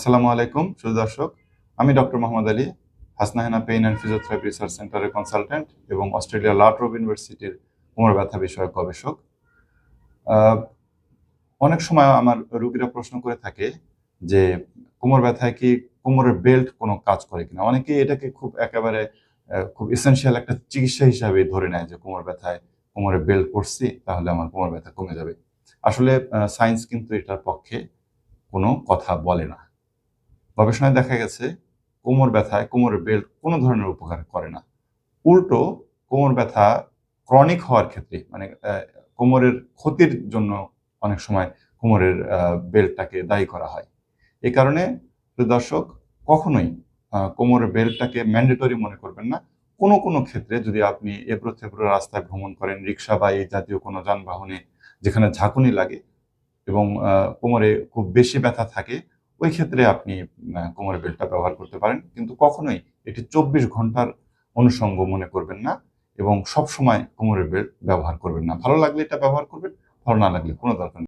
আসসালামু আলাইকুম, সুধী দর্শক। আমি doctor Mohammad Ali, Hasnahena pain and physiotherapy research সেন্টারের কনসালটেন্ট এবং অস্ট্রেলিয়া লাট্রোভ ইউনিভার্সিটির কোমর ব্যথা বিষয়ক গবেষক। অনেক সময় আমার রুগীরা প্রশ্ন করে থাকে যে কোমর ব্যথায় কি কোমরের বেল্ট কোনো কাজ করে কিনা? অনেকে এটাকে খুব একেবারে খুব এসেনশিয়াল একটা চিকিৎসা হিসাবে ধরে নেয় যে কোমর ব্যথায় কোমরে বেল্ট করছি তাহলে আমার কোমর ব্যথা কমে যাবে। আসলে সায়েন্স কিন্তু এটার পক্ষে কোনো কথা বলে না। গবেষণায় দেখা গেছে, কোমর ব্যথায় কোমরের বেল্ট কোনো ধরনের উপকার করে না। উল্টো কোমর ব্যথা ক্রনিক হওয়ার ক্ষেত্রে মানে কোমরের ক্ষতির জন্য অনেক সময় কোমরের বেল্টটাকে দায়ী করা হয়। এই কারণে দর্শক, কখনোই কোমরের বেল্টটাকে ম্যান্ডেটরি মনে করবেন না। কোনো কোনো ক্ষেত্রে যদি আপনি এবড়ো থেবড়ো রাস্তায় ভ্রমণ করেন, রিক্সা বা এই জাতীয় কোনো যানবাহনে যেখানে ঝাঁকুনি লাগে এবং কোমরে খুব বেশি ব্যথা থাকে ওই ক্ষেত্রে আপনি আহ, কোমরের বেল্টটা ব্যবহার করতে পারেন কিন্তু কখনোই এটি চব্বিশ ঘণ্টার অনুষঙ্গ মনে করবেন না এবং সব সময় কোমরের বেল্ট ব্যবহার করবেন না। ভালো লাগলে এটা ব্যবহার করবেন ভালো না লাগলে কোনো দরকার